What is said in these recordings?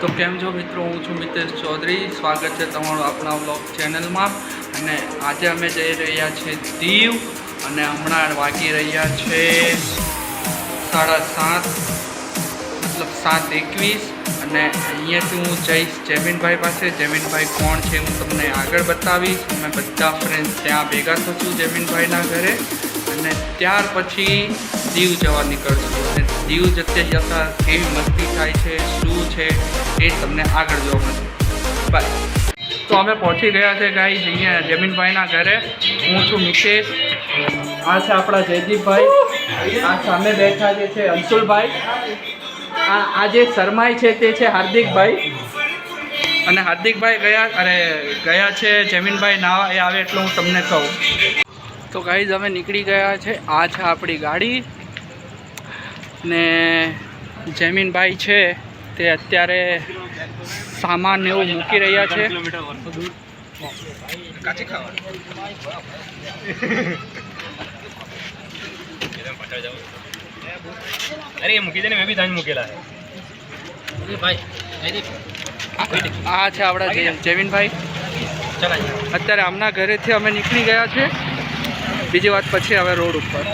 તો કેમ છો મિત્રો? હું છું મિતેશ ચૌધરી. સ્વાગત છે તમારું આપણા બ્લોગ ચેનલમાં અને આજે અમે જઈ રહ્યા છીએ દીવ. અને હમણાં વાગી રહ્યા છે સાડા સાત, મતલબ સાત એકવીસ. અને અહીંયાથી હું જઈશ જમીનભાઈ પાસે. જમીનભાઈ કોણ છે હું તમને આગળ બતાવીશ. અમે બધા ફ્રેન્ડ્સ ત્યાં ભેગા થશું જમીનભાઈના ઘરે. અને ત્યાર પછી દીવ જવા નીકળશું. અને દીવ જતે જતાં કેવી મસ્તી થાય છે. છે એ તમને આગળ જોવા મળશે. બાય તો અમે પહોંચી ગયા છે ગાઈ અહીંયા જમીનભાઈના ઘરે. હું છું મિતેશ. આ છે આપણા જયદીપભાઈ. આ સામે બેઠા જે છે અંશુલભાઈ આ આ જે શરમાઈ છે તે છે હાર્દિકભાઈ. અને હાર્દિકભાઈ ગયા અરે ગયા છે જમીનભાઈ નાવા. એ આવે એટલે હું તમને કહું. તો ગાઈઝ અમે નીકળી ગયા છે. આ છે આપણી ગાડી. ને જમીનભાઈ છે. તે અત્યારે સામાન એવું મૂકી રહ્યા છે. અરે મૂકી દે ને મેં બી તાજ મૂકેલા આ છે આપણા જેવિનભાઈ અત્યારે આમના ઘરેથી અમે નીકળી ગયા છે. બીજી વાત પછી હવે રોડ ઉપર.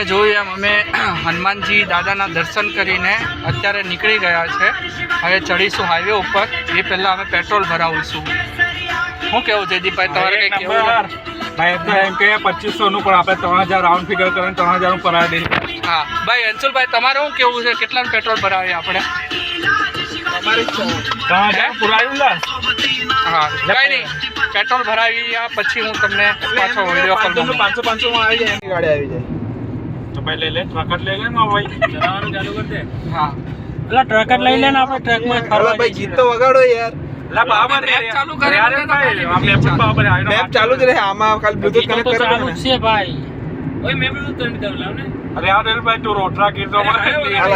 તમે જોયું એમ અમે હનુમાનજી દાદાના દર્શન કરીને અત્યારે નીકળી ગયા છે. હવે ચડીશું હાઈવે ઉપર. એ પહેલાં અમે પેટ્રોલ ભરાવીશું. શું કેવું જયદીપભાઈ તમારે કંઈ કેવું? ભાઈ એમ તો એમ કે પચીસો પણ આપણે ત્રણ હજાર રાઉન્ડ ફિગર કરીને ત્રણ હજારનું ભરાવી દઈએ. હા. ભાઈ અંશુલભાઈ તમારે શું કેવું છે? કેટલાનું પેટ્રોલ ભરાવીએ આપણે? ત્રણ હજાર હા. કંઈ નહીં. પેટ્રોલ ભરાવી પછી હું તમને પાછો વીડિયો પાંચસો પાંચસો પાંચસો માં આવી જાય. એની ગાડી આવી જાય. તો ભાઈ લઈ લે ટ્રકટ લઈ લે ને ભાઈ. ચલાવવાનું ચાલુ કરી દે. હા. એટલે ટ્રક લઈ લે ને આપણે ટ્રકમાં ફરવા ભાઈ ગીત તો વગાડો યાર. ચાલુ ખાલી જ છે. રહે આમાં ખાલી બ્લૂટૂથ તો કનેક્ટ કરી ચાલુ ને. અરે યાર રેલ ભાઈ તું રોટરા ગીર તો મને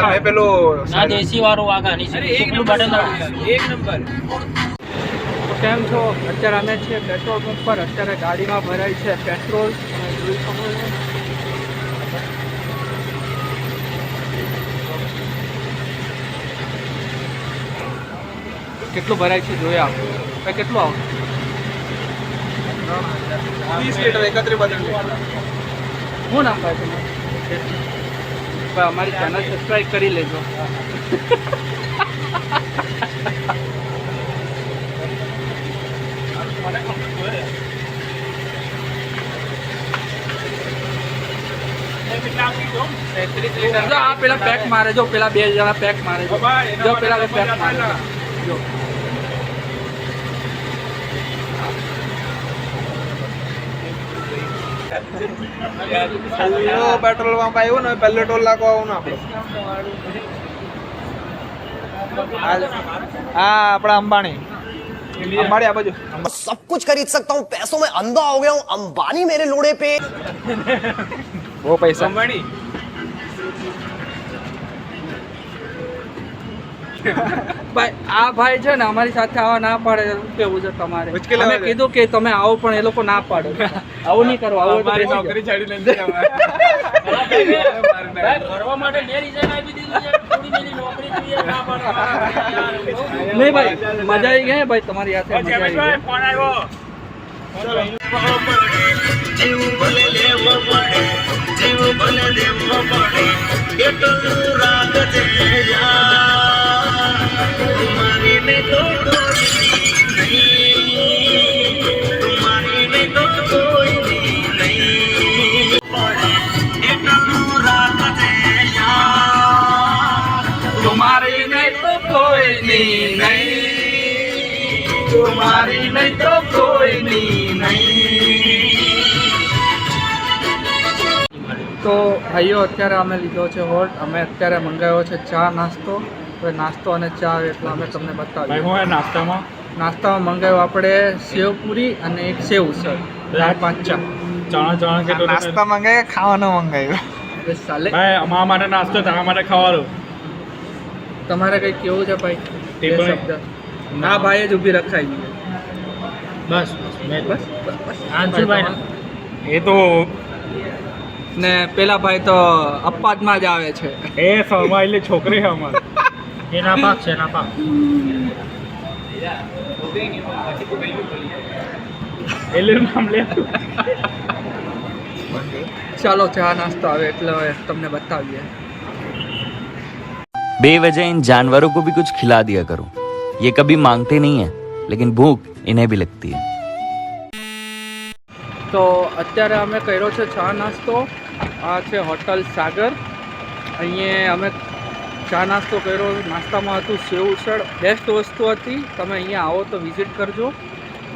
મેં પેલો ના દેશી વાળો વાઘા ની સુપલું બટન એક નંબર. કેમ છો? અત્યારે અમે છીએ પેટ્રોલ પંપ પર. અત્યારે ગાડીમાં ભરાય છે પેટ્રોલ જોઈ શકો છો. કેટલું ભરાય છે જોયા ભાઈ કેટલું આવું? વીસ લીટર એકત્રીસ બદલ શું નામ ભાઈ તમે અમારી ચેનલ સબસ્ક્રાઈબ કરી લેજો. પેલા પેક મારે જો પેલા બે જણા પેક મારે જો. પેલા પેક મારે જો. પહેલો પેટ્રોલ પંપ આવ્યો ને પહેલો ટોલ નાખવા આવું ને આપણે હા આપણા અંબાણી અંબાણી આ બાજુ सब कुछ खरीद सकता हूँ पैसों में अंधा हो गया हूँ अंबानी मेरे लोड़े पे બહુ પૈસા અંબાણી ભાઈ આ ભાઈ છે ને અમારી સાથે આવા ના પાડે કેવું છે તમારે? અમે કીધું કે તમે આવો પણ એ લોકો ના પાડો. આવું નહીં કરો આવું મારી નોકરી છાડી નથી ફરવા માટે આપી દીધું છે નહીં ભાઈ મજા આવી ગઈ ભાઈ તમારી સાથે મજા આવી ગઈ. જીવ ભલે લેવો પડે જીવ ભલે એટલું રાગ છે યાર. तुम्हारी नहीं तो कोई नहीं नहीं તો ભાઈઓ અત્યારે અમે લીધો છે હોલ્ટ અમે અત્યારે મંગાવ્યો છે ચા નાસ્તો હવે નાસ્તો અને ચા એટલે અમે તમને બતાવીએ. હું નાસ્તામાં? નાસ્તામાં મંગાવ્યો આપણે સેવપુરી અને એક સેવ સર ચાર પાંચ ચા. ચણા ચણા કેટલું નાસ્તા મંગાય ખાવાનું મંગાવ્યું? ચાલે. ભાઈ અમારા માટે નાસ્તો તમારા માટે ખાવાનું. તમારે કંઈ કેવું છે ભાઈ? તે શબ્દ. ના. ભાઈ જ ઊભી રખાઈ ગઈ બસ બસ બસ એ તો ને પેલા ભાઈ તો અપાતમાં જ આવે છે. એ શર્મા છોકરી છે અમારે. એના પાક છે એના પાક એટલે નામ લે ચાલો ચા નાસ્તો આવે એટલે હવે તમને બતાવીએ बेवजह इन जानवरों को भी कुछ खिला दिया करो ये कभी मांगते नहीं है लेकिन भूख इन्हें भी लगती है તો અત્યારે અમે કર્યો છે ચા નાસ્તો આ છે હોટલ સાગર અહીંયા અમે ચા નાસ્તો કર્યો નાસ્તામાં હતું સેવ ઉસળ બેસ્ટ વસ્તુ હતી તમે અહીંયા આવો તો વિઝિટ કરજો.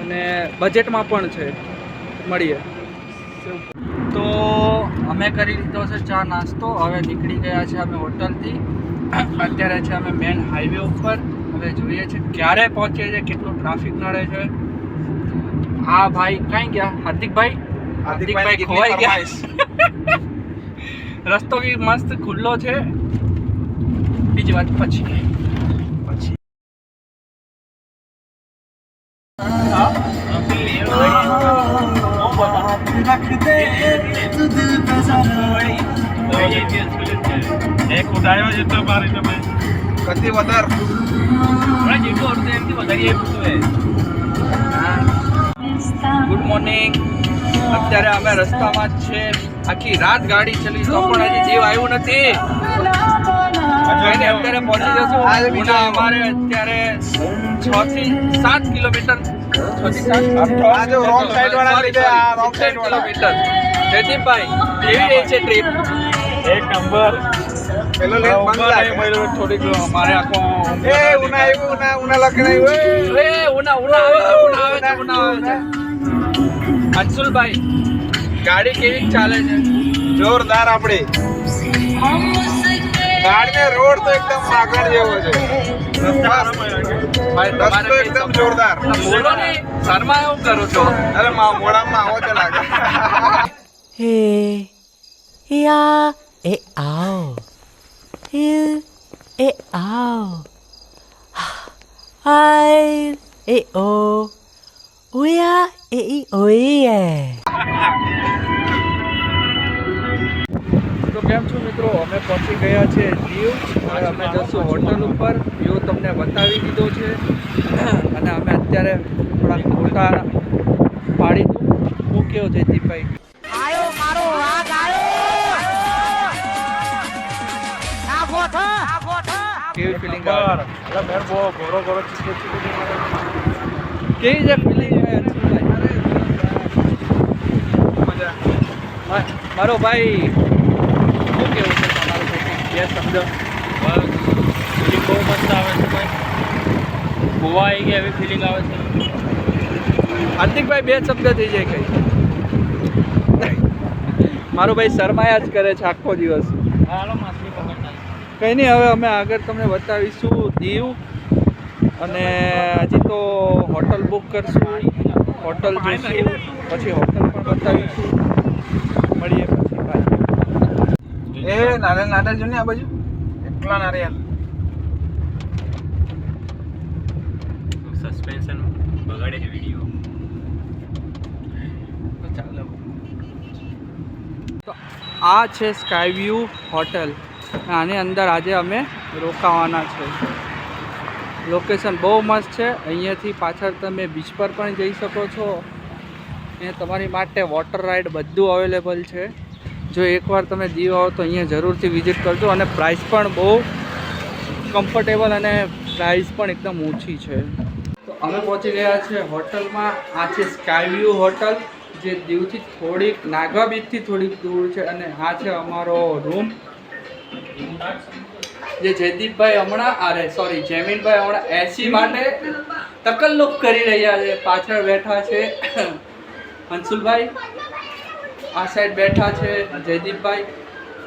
અને બજેટમાં પણ છે. મળીએ. તો અમે કરી લીધો છે ચા નાસ્તો. હવે નીકળી ગયા છે અમે હોટલથી. અત્યારે છે અમે મેન હાઈવે ઉપર. હવે જોઈએ છે ક્યારે પહોંચીએ છીએ કેટલું ટ્રાફિક નડે છે. હા ભાઈ કાંઈ ગયા? હાર્દિકભાઈ? હાર્દિકભાઈ ખોવાઈ ગયા. રસ્તો બી મસ્ત ખુલ્લો છે. બીજી વાત પછી. પછી. એક ઉડાયો તો મારી તમે. કદી વધાર. Good morning. અત્યારે અમે રસ્તામાં જ છે. આખી રાત ગાડી ચલી તો પણ હજી જીવ આવ્યું નથી. કઈને અત્યારે પહોંચી જશું. પુના અમારે અત્યારે છ થી સાત કિલોમીટર છ થી સાત આ જો વાળા લીધે આ side વાળા. કિલોમીટર. જયદીપભાઈ કેવી રહી છે ટ્રીપ એક નંબર. પેલો લાગે થોડીક અમારે આખો એ ઉના આવ્યું ઉના ઉના લખીને આવ્યું એ ઉના ઉના આવે ઉના આવે છે ઉના આવે છે અંશુલભાઈ ગાડી કેવી ચાલે છે? જોરદાર આપડી ગાડીને રોડ તો એકદમ આગળ જેવો છે ભાઈ તમારે રસ્તો એકદમ જોરદાર શર્મા એવું કરો છો અરે મોડામાં આવો લાગે. Heel, eh, au. Hai, eh, oh. Oya, eh, eh, oye. તો કેમ છો મિત્રો? અમે પહોંચી ગયા છે દીવ. અમે જશું હોટલ ઉપર. વ્યૂ તમને બતાવી દીધો છે. અને અમે અત્યારે થોડાક ફોટા પાડી હું કેવો છે દીપભાઈ? કેવી ફિલિંગ આવે? બહુ ગોરો ગોરો ચીકો ચીકો કેવી છે ફિલિંગ મારો ભાઈ. બે શબ્દ ફિલિંગ બહુ મસ્ત આવે છે ભાઈ. ગોવા આવી ગયા એવી ફિલિંગ આવે છે. હાર્દિકભાઈ બે શબ્દ થઈ જાય કઈ. મારો ભાઈ શર્માયા જ કરે છે આખો દિવસ. કંઈ નહીં હવે અમે આગળ તમને બતાવીશું દીવ. અને હજી તો હોટલ બુક કરશું હોટલ જોઈશું પછી હોટલ પણ બતાવીશું મળીએ પછી બાય એ નાના નાના જો ને આ બાજુ. એટલા નારિયેલ. સસ્પેન્શન બગાડે છે વીડિયો તો આ છે સ્કાય વ્યૂ હોટલ આની અંદર આજે અમે રોકાવાના છે. લોકેશન બહુ મસ્ત છે. અહીંયાથી પાછળ તમે બીચ પર પણ જઈ શકો છો. ને તમારી માટે વોટર રાઈડ બધું અવેલેબલ છે. જો એકવાર તમે દીવ આવો તો અહીંયા જરૂરથી વિઝિટ કરજો અને પ્રાઇસ પણ બહુ કમ્ફર્ટેબલ અને પ્રાઇસ પણ એકદમ ઓછી છે. તો અમે પહોંચી ગયા છે હોટલમાં. આ છે સ્કાયવ્યુ હોટલ જે દીવથી થોડીક નાગા બીચથી થોડીક દૂર છે અને આ છે અમારો રૂમ જે જયદીપભાઈ હમણાં, અરે સોરી જયમીનભાઈ હમણાં એસી માટે તકલ્લુફ કરી રહ્યા છે. પાછળ બેઠા છે હંસુલભાઈ. આ સાઈડ બેઠા છે જયદીપભાઈ.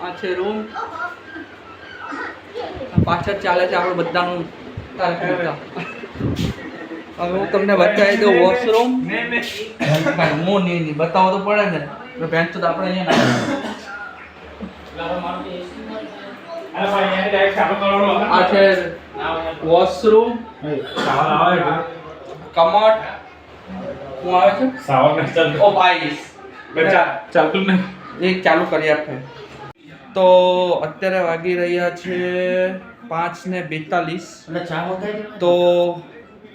આ છે રૂમ. પાછળ ચાલે છે આપણે બધાનું હવે હું તમને બતાવી દઉં વોશરૂમ. હું નહીં નહીં બતાવો તો પડે ને. બેન તો આપણે અહીંયા આ છે વોશરૂમ. કમટ હું આવે છે? ઓ ભાઈ. ચાલતું નહીં. એ ચાલુ કરી આપે તો અત્યારે વાગી રહ્યા છે પાંચ ને બેતાલીસ. તો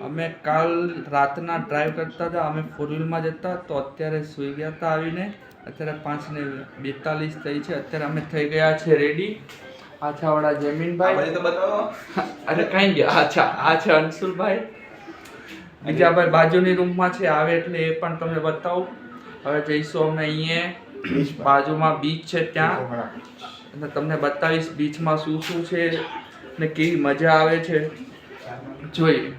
અમે કાલ રાતના ડ્રાઈવ કરતા હતા અમે ફોર વ્હીલમાં જતા તો અત્યારે સુઈ ગયા હતા આવીને. અત્યારે પાંચ ને બેતાલીસ થઈ છે. અત્યારે અમે થઈ ગયા છે રેડી આ છે જમીનભાઈ અરે કઈ ગયા અચ્છા આ છે અંશુલભાઈ. બીજા ભાઈ બાજુની રૂમમાં છે આવે એટલે એ પણ તમને બતાવું. હવે જઈશું અમે અહીંયા. બાજુમાં બીચ છે ત્યાં. અને તમને બતાવીશ બીચમાં શું શું છે ને કેવી મજા આવે છે. જોઈએ.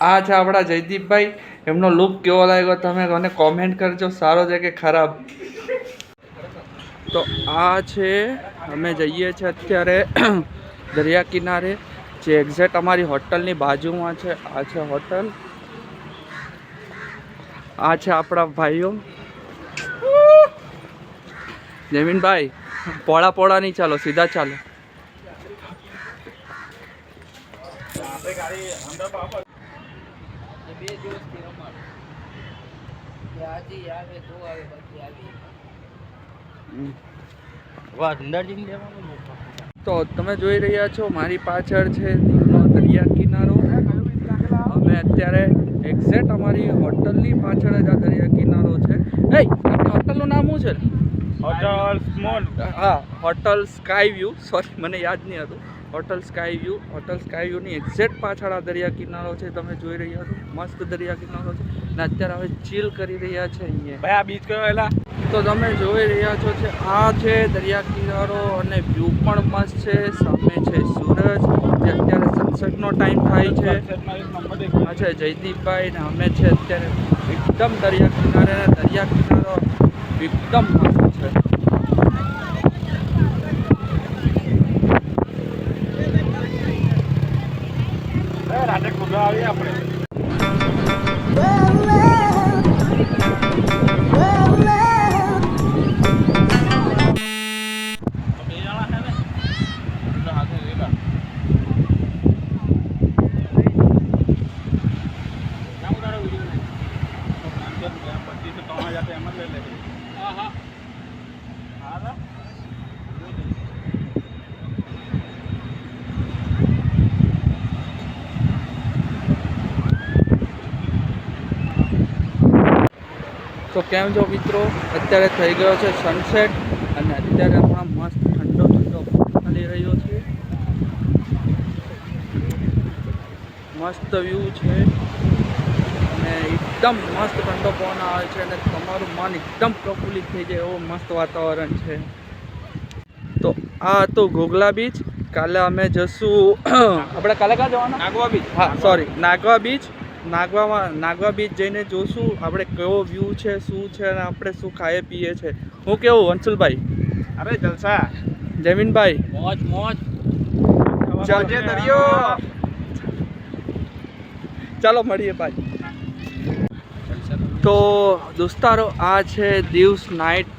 આ છે આપણા જયદીપભાઈ. એમનો લુક કેવો લાગ્યો તમે મને કોમેન્ટ કરજો. સારો છે કે ખરાબ? તો આ છે અમે જઈએ છીએ અત્યારે દરિયા કિનારે. જે એક્ઝેક્ટ અમારી હોટલની બાજુમાં છે, આ છે હોટલ. આ છે આપણા ભાઈઓ. જમીનભાઈ, પોળા પોળા નહીં ચાલો, સીધા ચાલો. તો તમે જોઈ રહ્યા છો મારી પાછળ છે દીવનો દરિયા કિનારો. અમે અત્યારે એક્ઝેક્ટ અમારી હોટલની પાછળ જ આ દરિયા કિનારો છે. એ આપણી હોટલનું નામ શું છે? Hotel small. હા હોટલ સ્કાય વ્યૂ. સોરી મને યાદ નહીં હતું. Hotel sky view hotel sky વ્યૂની exact પાછળ આ દરિયા કિનારો છે તમે જોઈ રહ્યા છો. મસ્ત દરિયા કિનારો છે. ને અત્યારે હવે ચીલ કરી રહ્યા છે અહીંયા. ભાઈ આ બીચ કયો એલા તો તમે જોઈ રહ્યા છો છે આ છે દરિયા કિનારો અને વ્યૂ પણ મસ્ત છે. સામે છે સૂરજ જે અત્યારે સનસેટનો ટાઈમ થાય છે. અચ્છા જયદીપભાઈ ને અમે છે અત્યારે એકદમ દરિયા કિનારે દરિયા કિનારો એકદમ મસ્ત છે એ રાતે કુદવા આવીએ તો કેમ છો મિત્રો? અત્યારે થઈ ગયો છે સનસેટ અને અત્યારે હમણાં મસ્ત ઠંડો ઠંડો પવન ચાલી રહ્યો છે. મસ્ત વ્યૂ છે. અને એકદમ મસ્ત ઠંડો પવન આવે છે અને તમારું મન એકદમ પ્રફુલ્લિત થઈ જાય એવું મસ્ત વાતાવરણ છે. તો આ હતું ઘોઘલા બીચ કાલે અમે જશું આપણે કાલે ક્યાં જવાના? નાગવા બીચ હા સોરી નાગવા બીચ નાગવામાં નાગવા બીચ જઈને જોશું આપણે કયો વ્યૂ છે શું છે અને આપણે શું ખાઈએ પીએ છે. હું કેવું વંશુલભાઈ અરે જલસા. જમીનભાઈ? મોજ મોજ. ચાલજે દરિયો. ચાલો મળીએ ભાઈ. તો દોસ્તારો આ છે દિવસ નાઇટ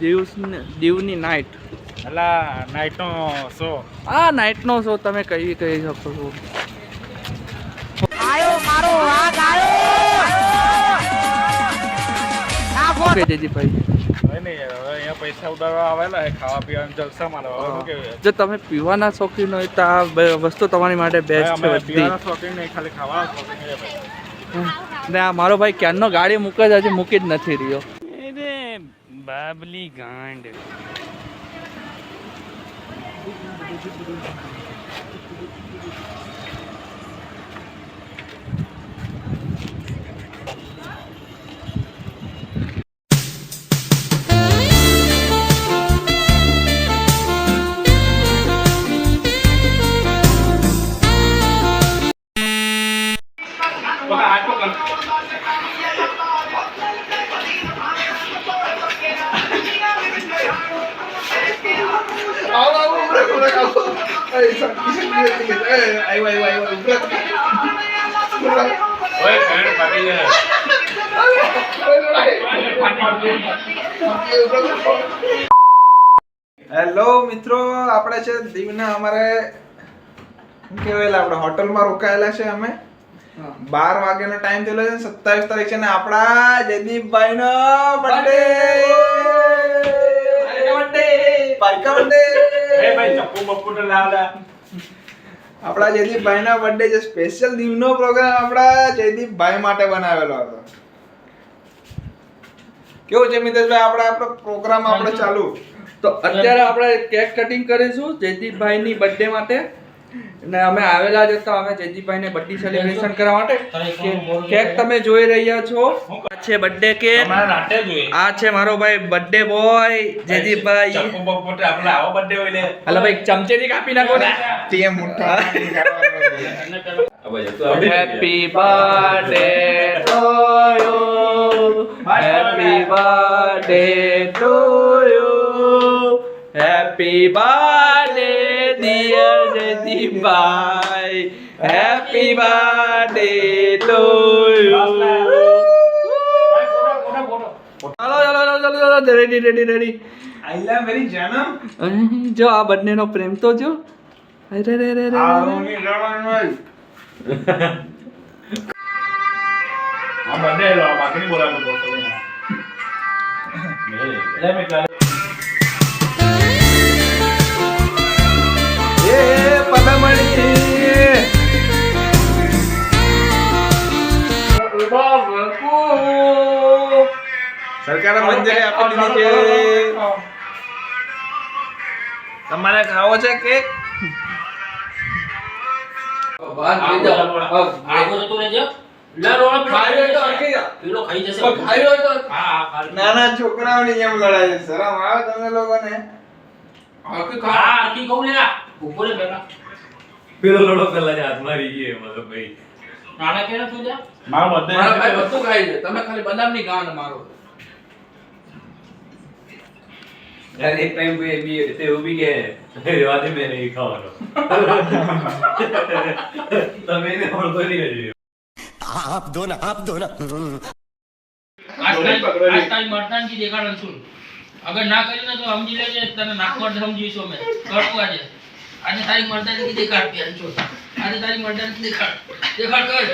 દિવસ દીવની નાઇટ એટલે નાઇટનો શો આ નાઇટનો શો તમે કહી કહી શકો છો. હવે નહીં યાર હવે અહીંયા પૈસા ઉડાડવા આવેલા ખાવા પીવાનું જલસા મારવા હવે જો તમે પીવાના શોખીન હોય તો આ વસ્તુ તમારી માટે બેસ્ટ છે પીવાના શોખીન નહીં ખાલી ખાવાના શોખીન છે ભાઈ. ને આ મારો ભાઈ ક્યારનો ગાડી મૂકે જ હજી મૂકી જ નથી રહ્યો. અરે બાબલી ગાંડ. આવો આવો ઓય ફેણ ફાટી જાય હેલો મિત્રો. આપણે છે દીવના અમારે શું કહેવાય આપણે હોટલમાં રોકાયેલા છે અમે. બાર વાગ્યાનો ટાઈમ થયેલો છે સત્તાવીસ તારીખ છે ને આપણા જયદીપભાઈ નો બર્થડે પારકા birthday. એ ભાઈ ચપ્પુ બપ્પુ તો લાવ આપણા જયદીપભાઈ ના બર્થડે જે સ્પેશિયલ દીવનો પ્રોગ્રામ આપણા જયદીપભાઈ માટે બનાવેલો હતો. કેવું છે મિતેશભાઈ? આપણે આપણો પ્રોગ્રામ આપણે ચાલુ. તો અત્યારે આપણે કેક કટિંગ કરીશું જયદીપભાઈની બર્થડે માટે. અને અમે આવેલા જ હતા અમે જયદીપભાઈને બર્થડે સેલિબ્રેશન કરવા માટે. કેક તમે જોઈ રહ્યા છો? આ છે બર્થડે કેક આ છે મારો ભાઈ બર્થડે બોય જયદીપભાઈ લે હાલો ભાઈ ચમચેથી કાપી નાખો ને. તે મોટા happy birthday to you happy birthday to you happy birthday dear Jaydeepbhai happy birthday to you. ચાલો ચાલો ચાલો ચાલો ચાલો ready ready ready I love very જનમ જો આ બંનેનો પ્રેમ તો જો. અરે રે રે રે આવની બંને લો બાકી બોલાવું તો લે મે સરકારે મંજૂરી આપી દીધી છે તમારે ખાવો છે કેક નાના છોકરાઓની જેમ લડાય છે. શરમ આવે તમે લોકોને? આખી ખાવ. ખા આરતી કહું લે ઉપર પેલા પેલો લડો પેલા જ હાથમાં રહી ગયો મારો ભાઈ. નાના કેરા તું જા? મારો બધે મારા ભાઈ બધું ખાઈ છે. તમે ખાલી બદામની ગાંડ મારો. અરે એક ટાઈમ ભાઈ બી તે ઊભી કે રેવાદે મે નહીં ખાવાનો. તમે ને ઓળખો નહીં હજી. આપ દો ના આપ દો ના. આજ તારી કી દેખાડન છું અગર ના કરીને તો સમજી લેજે તને નાખવા સમજીશું અમે. કરવું આજે. આજે તારી મરદાની દેખાડ પેન છો આજે તારી મરદાની દેખાડ દેખાડ કર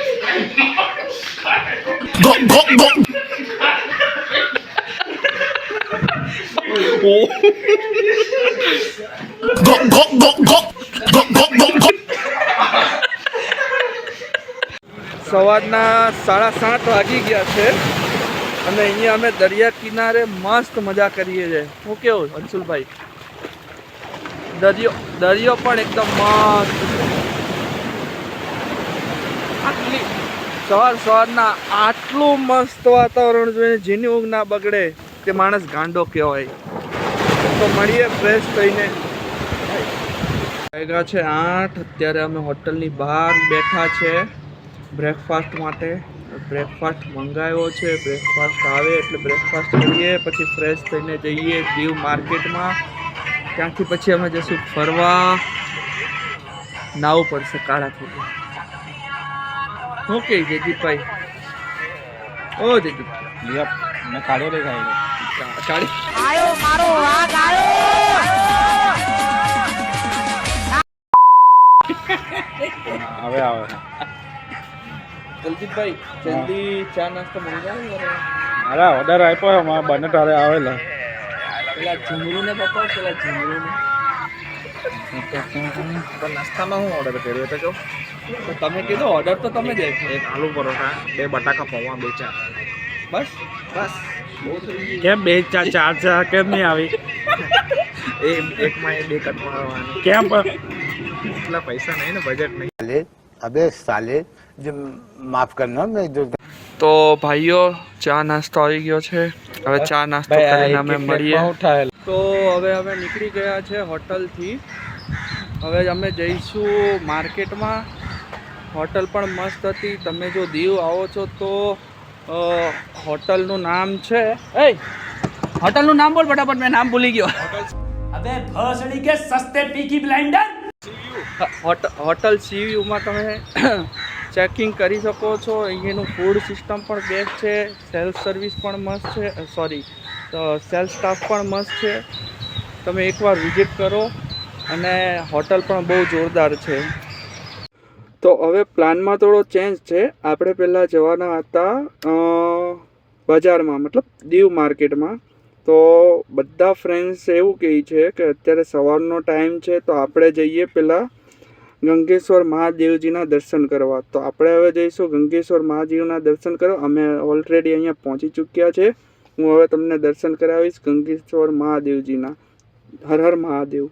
સવારના સાડા સાત વાગી ગયા છે અને અહીંયા અમે દરિયા કિનારે મસ્ત મજા કરીએ છીએ. હું કેવું, અંશુલભાઈ? દરિયો દરિયો પણ એકદમ મસ્ત આટલી સવાર સવારના આટલું મસ્ત વાતાવરણ જોઈને જેની ઊંઘ ના બગડે તે માણસ ગાંડો કહેવાય. તો મળીએ ફ્રેશ થઈને. વાગ્યા છે આઠ, અત્યારે અમે હોટલની બહાર બેઠા છે બ્રેકફાસ્ટ માટે. બ્રેકફાસ્ટ મંગાવ્યો છે બ્રેકફાસ્ટ આવે એટલે બ્રેકફાસ્ટ કરીએ, પછી ફ્રેશ થઈને જઈએ દીવ માર્કેટમાં ત્યાંથી પછી અમે જઈશું ફરવા. નાવ પડશે કાળા થઈ ઓકે જયદીપભાઈ? ઓ જયદીપ. મેં કાઢ્યો દેખાય કાળી હવે આવે. જલદીપભાઈ જલ્દી ચા નાસ્તો મળી જાય અરે ઓર્ડર આપ્યો અમારા બંને તારે આવેલા. પેલા ઝુમરૂને બતાવો પેલા ઝુમરૂને પણ નાસ્તામાં હું ઓર્ડર કર્યો હતો જો તમે કીધો ઓર્ડર તો તમે જ એક આલુ પરોઠા બે બટાકા પૌવા બે ચાર બસ બસ. કેમ બે ચાર ચાર ચાર કેમ નહીં આવી? એ એકમાં એ બે કટવાની કેમ એટલા પૈસા નહીં ને બજેટ નહીં. અબે સાલે જે માફ કરના મેં જો તો ભાઈઓ ચા નાસ્તો આવી ગયો છે. હવે ચા નાસ્તો કરીને અમે મળીએ. તો હવે અમે નીકળી ગયા છે હોટલથી. હવે અમે જઈશું માર્કેટમાં. હોટલ પણ મસ્ત હતી. તમે જો દીવ આવો છો તો હોટલનું નામ છે. એ હોટલનું નામ બોલ ફટાફટ મેં નામ ભૂલી ગયો. અબે ભસડી કે સસ્તે પીકી બ્લાઇન્ડર? હોટલ સીવ્યુમાં તમે ચેકિંગ કરી શકો છો. અહીંયાનું ફૂડ સિસ્ટમ પણ બેસ્ટ છે. સેલ્ફ સર્વિસ પણ મસ્ત છે. સોરી સેલ્ફ સ્ટાફ પણ મસ્ત છે. તમે એકવાર વિઝિટ કરો. અને હોટલ પણ બહુ જોરદાર છે. તો હવે પ્લાનમાં થોડો ચેન્જ છે. આપણે પહેલાં જવાના હતા બજારમાં, મતલબ દીવ માર્કેટમાં. તો બધા ફ્રેન્ડ્સ એવું કહે છે કે અત્યારે સવારનો ટાઈમ છે, તો આપણે જઈએ પહેલાં ગંગેશ્વર મહાદેવજીના દર્શન કરવા. તો આપણે હવે જઈશું ગંગેશ્વર મહાદેવના દર્શન કરવા. અમે ઓલરેડી અહીંયા પહોંચી ચૂક્યા છે. હું હવે તમને દર્શન કરાવીશ ગંગેશ્વર મહાદેવજીના. હર હર મહાદેવ.